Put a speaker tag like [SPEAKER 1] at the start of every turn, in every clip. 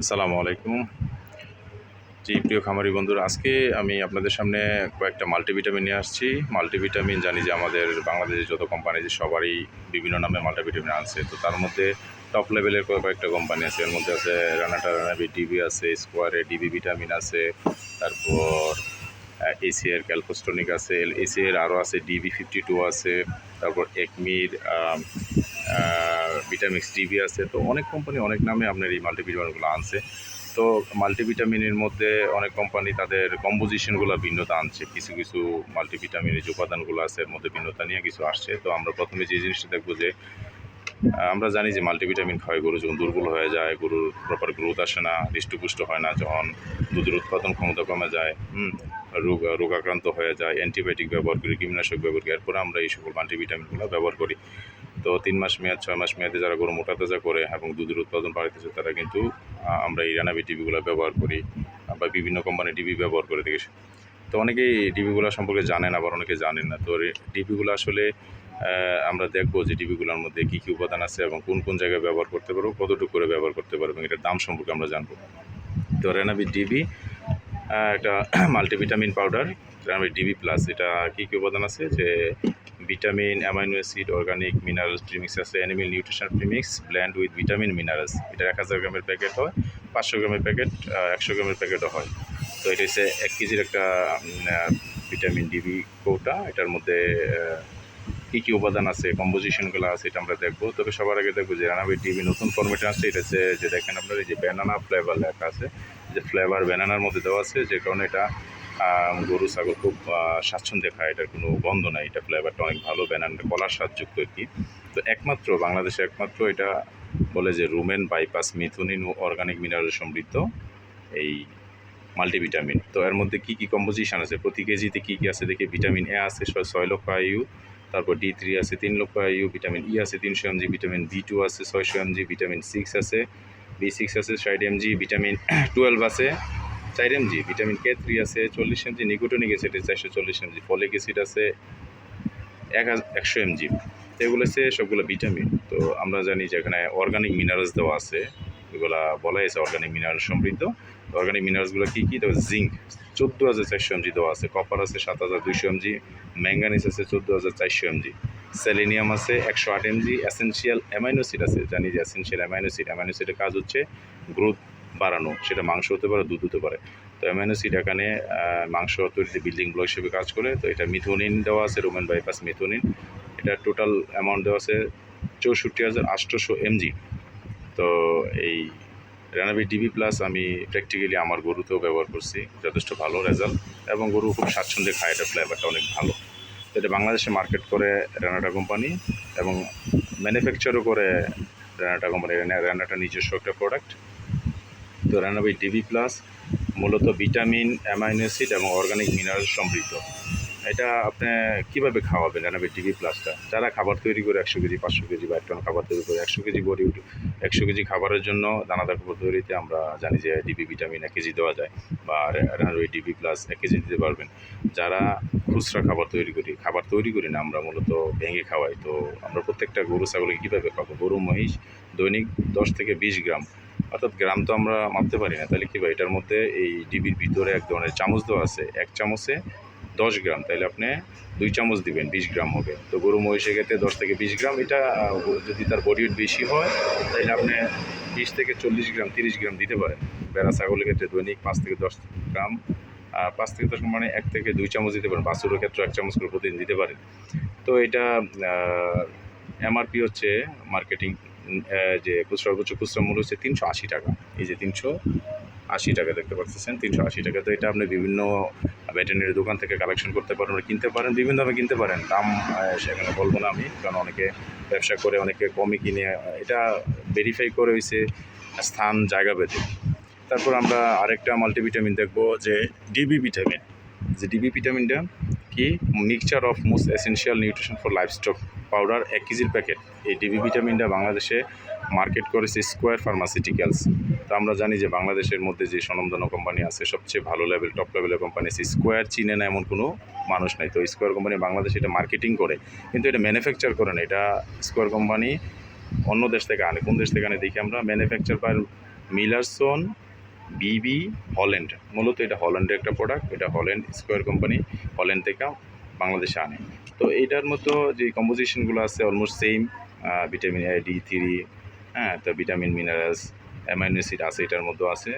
[SPEAKER 1] আসসালামু আলাইকুম। জি, প্রিয় খামারি বন্ধুরা, আজকে আমি আপনাদের সামনে কয়েকটা মাল্টিভিটামিন নিয়ে আসছি। মাল্টিভিটামিন জানি যে আমাদের বাংলাদেশে যত কোম্পানি আছে, সবারই বিভিন্ন নামে মাল্টিভিটামিন আছে তো তার মধ্যে টপ লেভেলের কয়েকটা কোম্পানি আছে। এর মধ্যে আছে রানাটা রানাবি ডিবি আছে স্কোয়ারে ডিবি ভিটামিন আছে, তারপর এসিএর ক্যালকোস্টনিক আছে এসিএর আরও আছে ডিবি ফিফটি টু আছে, তারপর একমির ভিটামিক্স ডিবি আছে, তো অনেক কোম্পানি অনেক নামে আপনার এই মাল্টিভিটামিনগুলো আনছে। তো মাল্টিভিটামিনের মধ্যে অনেক কোম্পানি তাদের কম্পোজিশনগুলো ভিন্নতা আনছে। কিছু কিছু মাল্টিভিটামিনের যে উপাদানগুলো আছে, এর মধ্যে ভিন্নতা নিয়ে কিছু আসছে। তো আমরা প্রথমে যে জিনিসটা দেখব যে আমরা জানি যে মাল্টিভিটামিন খাওয়াই গরু যখন দুর্বল হয়ে যায়, গরুর প্রপার গ্রোথ আসে না, হৃষ্টপুষ্ট হয় না যখন দুধের উৎপাদন ক্ষমতা কমে যায় রোগ, রোগাক্রান্ত হয়ে যায় অ্যান্টিবায়োটিক ব্যবহার করি, কীটনাশক ব্যবহার করি, এরপরে আমরা এই সকল মাল্টিভিটামিনগুলো ব্যবহার করি। তো তিন মাস মেয়াদ, ছয় মাস মেয়াদে যারা গরু মোটা তাজা করে এবং দুধের উৎপাদন বাড়াইতেছে, তারা কিন্তু আমরা এই রানাবি টিভিগুলো ব্যবহার করি বা বিভিন্ন কোম্পানির ডিবি ব্যবহার করে দেখেছি। তো অনেকেই টিভিগুলো সম্পর্কে জানেন আবার অনেকে জানেন না। তো টিভিগুলো আসলে আমরা দেখব যে ডিবিগুলোর মধ্যে কী কী উপাদান আছে এবং কোন কোন জায়গায় ব্যবহার করতে পারব, কতটুকু করে ব্যবহার করতে পারব, এবং এটার দাম সম্পর্কে আমরা জানব। তো রেনাবি ডিবি একটা মাল্টিভিটামিন পাউডার রেনাবি ডিবি প্লাস এটা কী কী উপাদান আছে? যে vitamin amino acid organic minerals premix আছে animal nutrition premix blend with vitamin minerals এটা এক হাজার গ্রামের প্যাকেট হয়, পাঁচশো গ্রামের প্যাকেট একশো গ্রামের প্যাকেটও হয়। তো এটা হচ্ছে এক কেজির একটা ভিটামিন ডিবি কৌটা, এটার মধ্যে কী কী উপাদান আছে কম্পোজিশনগুলো আছে, এটা আমরা দেখব। তবে সবার আগে দেখব যে রানাবি ডিবি নতুন ফর্মেটে আসছে, এটা হচ্ছে যে দেখেন আপনার, এই যে ব্যানানা ফ্লেভার লেখা আছে, যে ফ্লেভার ব্যানানার মধ্যে দেওয়া আছে, যে কারণে এটা গরু, ছাগল খুব স্বাচ্ছন্দ্যে খায়, এটার কোনো গন্ধ নাই, এটা ফ্লেভারটা অনেক ভালো ব্যানানটা কলার স্বাদযুক্ত আর কি। তো একমাত্র, বাংলাদেশে একমাত্র এটা বলে যে রুমেন বাইপাস মিথুনিন ও অর্গানিক মিনারেল সমৃদ্ধ এই মাল্টিভিটামিন। তো এর মধ্যে কী কী কম্পোজিশন আছে? প্রতি কেজিতে কী কী আছে দেখি ভিটামিন এ আছে, ছয় লক্ষ আইইউ তারপর ডি থ্রি আছে, তিন লক্ষ আইইউ ভিটামিন ই আছে, তিনশো এমজি ভিটামিন বি টু আছে, ছয়শো এমজি ভিটামিন সিক্স আছে বি সিক্স আছে, ষাট এমজি ভিটামিন টুয়েলভ আছে চার এমজি ভিটামিন কে থ্রি আছে, চল্লিশ এমজি, নিকোটনিক অ্যাসিড চারশো চল্লিশ এমজি, ফলিক অ্যাসিড আছে এক একশো এমজি। তো এগুলো হচ্ছে সবগুলো ভিটামিন। তো আমরা জানি যে এখানে অর্গানিক মিনারেলস দেওয়া আছে। এগুলা বলা হয়েছে অর্গানিক মিনারেল সমৃদ্ধ। অর্গানিক মিনারেলসগুলো কী কী? তবে জিঙ্ক চোদ্দ হাজার চারশো এমজি দেওয়া আছে। কপার আছে সাত হাজার দুইশো এমজি। ম্যাঙ্গানিস আছে চোদ্দ হাজার চারশো এমজি। সেলেনিয়াম আছে একশো আট এমজি। অ্যাসেনশিয়াল অ্যামাইনোসিড আছে। জানি যে অ্যাসেনশিয়াল অ্যামাইনোসিড অ্যামাইনোসিডের কাজ হচ্ছে গ্রোথ বাড়ানো সেটা মাংস হতে পারে দুধ হতে পারে। তো এখানে আহ, মাংস তৈরিতে বিল্ডিং ব্লক হিসেবে কাজ করে তো এটা মিথোনিন দেওয়া আছে রোমেন বাইপাস মিথোনিন এটা টোটাল অ্যামাউন্ট দেওয়া আছে চৌষট্টি হাজার আটশোশো এমজি তো এই রানাবি ডিবি প্লাস আমি প্র্যাকটিক্যালি আমার গরুতেও ব্যবহার করছি যথেষ্ট ভালো রেজাল্ট এবং গরু খুব স্বাচ্ছন্দ্যে খায় এটা ফ্লেভারটা অনেক ভালো। তো এটা বাংলাদেশে মার্কেট করে রানাটা কোম্পানি এবং ম্যানুফ্যাকচারও করে রানাটা কোম্পানি রানাটা নিজস্ব একটা প্রোডাক্ট তো রানাবি ডিবি প্লাস, মূলত ভিটামিন, অ্যামাইনো অ্যাসিড এবং অর্গানিক মিনারেল সমৃদ্ধ। এটা আপনি কীভাবে খাওয়াবেন রানাবি ডিবি প্লাসটা? যারা খাবার তৈরি করে একশো কেজি, পাঁচশো কেজি বা এক টন খাবার তৈরি করে একশো কেজি বডি একশো কেজি খাবারের জন্য দানাদার খাবার তৈরিতে আমরা জানি যে ডিবি ভিটামিন এক কেজি দেওয়া যায় বা রানাবি ডিবি প্লাস এক কেজি দিতে পারবেন। যারা খুচরা খাবার তৈরি করি খাবার তৈরি করি না, আমরা মূলত ভেঙে খাওয়াই। তো আমরা প্রত্যেকটা গরু, ছাগলকে কীভাবে খাব গরু, মহিষ, দৈনিক দশ থেকে বিশ গ্রাম। অর্থাৎ গ্রাম তো আমরা মাপতে পারি না। তাহলে কী ভাই, এটার মধ্যে এই ডিবির ভিতরে এক ধরনের চামচ দেওয়া আছে। এক চামচে দশ গ্রাম, তাহলে আপনি দুই চামচ দিবেন, বিশ গ্রাম হবে। তো গরু মহিষের ক্ষেত্রে দশ থেকে বিশ গ্রাম, এটা যদি তার বডি ওয়েট বেশি হয়, তাহলে আপনি বিশ থেকে চল্লিশ গ্রাম, তিরিশ গ্রাম দিতে পারেন। বেড়া ছাগলের ক্ষেত্রে দৈনিক পাঁচ থেকে দশ গ্রাম পাঁচ থেকে দশ মানে এক থেকে দুই চামচ দিতে পারেন। বাছুরের ক্ষেত্রে এক চামচ করে প্রতিদিন দিতে পারেন। তো এটা এমআরপি হচ্ছে মার্কেটিং যে সর্বোচ্চ খুচরা মূল্য হচ্ছে তিনশো আশি টাকা। এই যে তিনশো আশি টাকা দেখতে পাচ্ছেন, তিনশো আশি টাকা। তো এটা আপনি বিভিন্ন ভেটেরিনারি দোকান থেকে কালেকশন করতে পারেন কিনতে পারেন বিভিন্নভাবে কিনতে পারেন। দাম সেখানে বলব না আমি, কারণ অনেকে ব্যবসা করে, অনেকে কমই কিনে। এটা ভেরিফাই করে হয়েছে স্থান, জায়গা বেঁধে তারপর আমরা আরেকটা মাল্টিভিটামিন দেখব, যে ডিবি ভিটামিন যে ডিবি ভিটামিনটা কি? Mixture of most essential nutrition for livestock powder এক কেজির প্যাকেট এই ডিবি ভিটামিনটা বাংলাদেশে মার্কেট করেছে স্কোয়ার ফার্মাসিউটিক্যালস তো আমরা জানি যে বাংলাদেশের মধ্যে যে স্বনামধন্য কোম্পানি আছে, সবচেয়ে ভালো লেভেল টপ লেভেলের কোম্পানি আছে স্কোয়ার চিনে না এমন কোনো মানুষ নাই। তো স্কোয়ার কোম্পানি বাংলাদেশে এটা মার্কেটিং করে। কিন্তু এটা ম্যানুফ্যাকচার করে না। এটা স্কোয়ার কোম্পানি অন্য দেশ থেকে আনে। কোন দেশ থেকে আনে দেখি আমরা? ম্যানুফ্যাকচার বাই মিলারসন বিবি হল্যান্ড মূলত এটা হল্যান্ডের একটা প্রোডাক্ট এটা হল্যান্ড স্কোয়ার কোম্পানি হল্যান্ড থেকে বাংলাদেশে আনে। তো এটার মতো যে কম্পোজিশনগুলো আছে almost same vitamin A D three হ্যাঁ তো ভিটামিন মিনারেলস অ্যামাইনো অ্যাসিড আছে এটার মধ্যে আছে।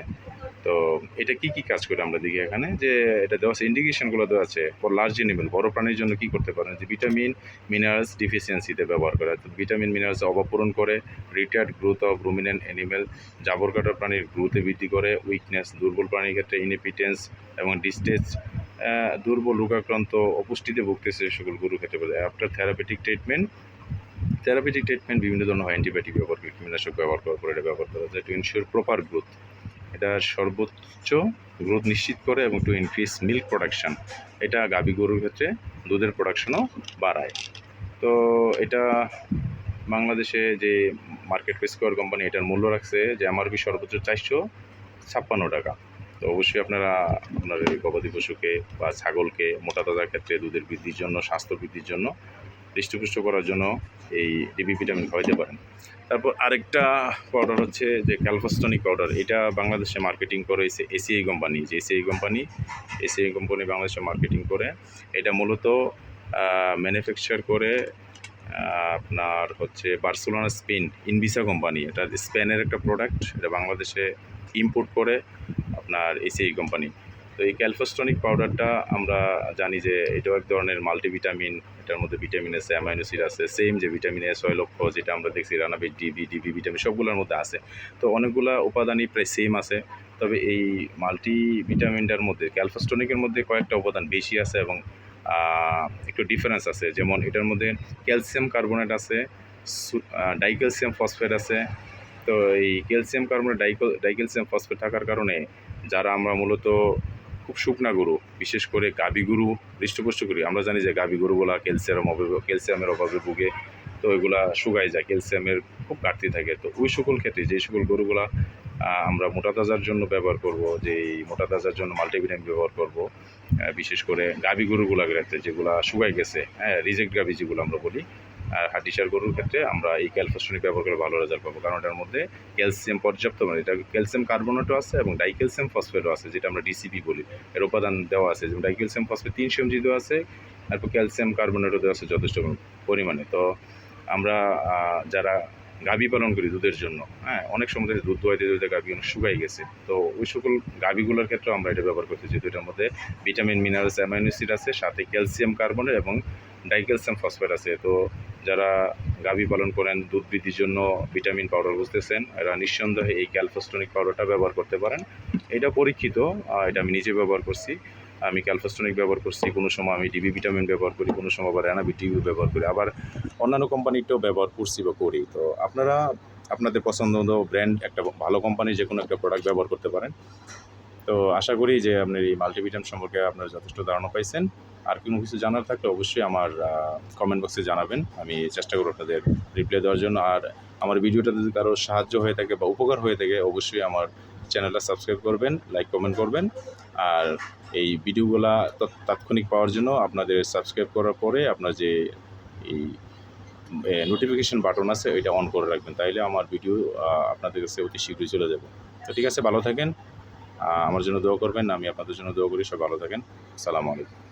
[SPEAKER 1] তো এটা কি কি কাজ করে আমরা দেখি এখানে? যে এটা দেওয়া আছে ইন্ডিকেশনগুলো দেওয়া আছে ফর লার্জ এনিমেল বড় প্রাণীর জন্য কি করতে পারেন যে ভিটামিন মিনারেলস ডিফিসিয়েন্সিতে ব্যবহার করে। তো ভিটামিন মিনারেলস অভাব পূরণ করে retired growth of ruminant animal জাবর কাটা প্রাণীর গ্রোথে বৃদ্ধি করে উইকনেস দুর্বল প্রাণীর ক্ষেত্রে ইনএপিটেন্স এবং ডিস্টেজ দুর্বল, রোগাক্রান্ত অপুষ্টিতে ভুগতেছে সকল গরু খেতে পারে। After therapeutic treatment therapeutic treatment বিভিন্ন ধরনের হয়। অ্যান্টিবায়োটিক ব্যবহার করে, কীটনাশক ব্যবহার করার পর এটা ব্যবহার করা যায় টু ইনশিওর প্রপার গ্রোথ এটা সর্বোচ্চ গ্রোথ নিশ্চিত করে এবং টু ইনক্রিজ মিল্ক প্রোডাকশন এটা গাভী গরুর ক্ষেত্রে দুধের প্রোডাকশনও বাড়ায়। তো এটা বাংলাদেশে যে মার্কেট স্কোয়ার কোম্পানি এটার মূল্য রাখছে যে এমআরপি সর্বোচ্চ চারশো ছাপ্পান্ন টাকা। তো অবশ্যই আপনারা আপনার গবাদি পশুকে বা ছাগলকে, মোটা তাজার ক্ষেত্রে দুধের বৃদ্ধির জন্য, স্বাস্থ্য বৃদ্ধির জন্য হৃষ্টপুষ্ট করার জন্য এই ডিবি ভিটামিন খাওয়াইতে পারেন। তারপর আরেকটা পাউডার হচ্ছে যে ক্যালফাস্টনিক পাউডার এটা বাংলাদেশে মার্কেটিং করে এসে এসিআই কোম্পানি যে এসিআই কোম্পানি এসিআই কোম্পানি বাংলাদেশে মার্কেটিং করে। এটা মূলত ম্যানুফ্যাকচার করে আপনার হচ্ছে বার্সেলোনা স্পেন ইনভিসা কোম্পানি এটা স্পেনের একটা প্রোডাক্ট এটা বাংলাদেশে ইম্পোর্ট করে। আপনার এসিআই কোম্পানি তো এই ক্যালফাস্টনিক পাউডারটা আমরা জানি যে এটাও এক ধরনের মাল্টিভিটামিন এটার মধ্যে ভিটামিন আছে অ্যামাইনো অ্যাসিড আছে। সেম যে ভিটামিন এস ছয় লক্ষ যেটা আমরা দেখছি রানাবিট ডিবি ডিবি ভিটামিন সবগুলোর মধ্যে আছে। তো অনেকগুলা উপাদানই প্রায় সেম আছে। তবে এই মাল্টি ভিটামিনটার মধ্যে ক্যালফাস্টনিকের মধ্যে কয়েকটা উপাদান বেশি আছে এবং একটু ডিফারেন্স আছে। যেমন এটার মধ্যে ক্যালসিয়াম কার্বোনেট আছে ডাইক্যালসিয়াম ফসফেট আছে। তো এই ক্যালসিয়াম কার্বনেট ডাইকো ডাইক্যালসিয়াম ফসফেট থাকার কারণে যারা আমরা মূলত খুব শুকনা গরু, বিশেষ করে গাভী গরু, হৃষ্টপুষ্ট করি আমরা জানি যে গাভী গরুগুলা ক্যালসিয়াম অভাবে, ক্যালসিয়ামের অভাবে ভুগে, তো এগুলা শুকায় যায়, ক্যালসিয়ামের খুব ঘাটতি থাকে। তো ওই সকল ক্ষেত্রে যে সকল গরুগুলা আমরা মোটা তাজার জন্য ব্যবহার করব, যে মোটা তাজার জন্য মাল্টিভিটামিন ব্যবহার করব বিশেষ করে গাভী গরুগুলা ক্ষেত্রে যেগুলা শুকাই গেছে হ্যাঁ রিজেক্ট গাভী যেগুলো আমরা বলি আর হাটিসার গরুর ক্ষেত্রে আমরা এই ক্যালফোস্টনিক ব্যবহার করে ভালো রেজাল্ট পাবো। কারণ এটার মধ্যে ক্যালসিয়াম পর্যাপ্ত মানে এটা ক্যালসিয়াম কার্বনেটও আছে এবং ডাইক্যালসিয়াম ফসফেটও আছে, যেটা আমরা ডিসিপি বলি। এর উপাদান দেওয়া আছে, যেমন ডাইক্যালসিয়াম ফসফেট তিনশো এমজি দেওয়া আছে, তারপর ক্যালসিয়াম কার্বনেটও দেওয়া আছে যথেষ্ট পরিমাণে। তো আমরা যারা গাভী পালন করি দুধের জন্য হ্যাঁ অনেক সময় দুধ দোয়াইতে দোয়াইতে গাভী অনেক শুকাই গেছে। তো ওই সকল গাভীগুলোর ক্ষেত্রে আমরা এটা ব্যবহার করতে যেহেতু এটার মধ্যে ভিটামিন মিনারেলস অ্যামাইনো অ্যাসিড আছে, সাথে ক্যালসিয়াম কার্বনেট এবং ডাইক্যালসিয়াম ফসফেট আছে। তো যারা গাভী পালন করেন, দুধ বৃদ্ধির জন্য ভিটামিন পাউডার বুঝতেছেন, এরা নিঃসন্দেহে এই ক্যালফোস্টনিক পাউডারটা ব্যবহার করতে পারেন। এটা পরীক্ষিত এটা আমি নিজে ব্যবহার করছি। আমি ক্যালফোস্টনিক ব্যবহার করছি, কোনো সময় আমি ডিবি ভিটামিন ব্যবহার করি, কোনো সময় আবার অ্যানাবি টিভি ব্যবহার করি, আবার অন্যান্য কোম্পানিটাও ব্যবহার করছি বা করি। তো আপনারা, আপনাদের পছন্দ মতো ব্র্যান্ড, একটা ভালো কোম্পানির যে কোনো একটা প্রোডাক্ট ব্যবহার করতে পারেন। তো আশা করি যে আপনার এই মাল্টিভিটামিন সম্পর্কে আপনারা যথেষ্ট ধারণা পাইছেন। আর কোনো কিছু জানার থাকলে অবশ্যই আমার কমেন্ট বক্সে জানাবেন। আমি চেষ্টা করব আপনাদের রিপ্লাই দেওয়ার জন্য। আর আমার ভিডিওটা যদি কারও সাহায্য হয়ে থাকে বা উপকার হয়ে থাকে, অবশ্যই আমার চ্যানেলটা সাবস্ক্রাইব করবেন লাইক কমেন্ট করবেন। আর এই ভিডিওগুলা তাৎক্ষণিক পাওয়ার জন্য আপনাদের সাবস্ক্রাইব করার পরে আপনার যে এই নোটিফিকেশন বাটন আছে, ওইটা অন করে রাখবেন। তাইলে আমার ভিডিও আপনাদের কাছে অতি শীঘ্রই চলে যাবে। তো ঠিক আছে, ভালো থাকেন। আমার জন্য দোয়া করবেন আমি আপনাদের জন্য দোয়া করি সব ভালো থাকেন। সালাম আলাইকুম।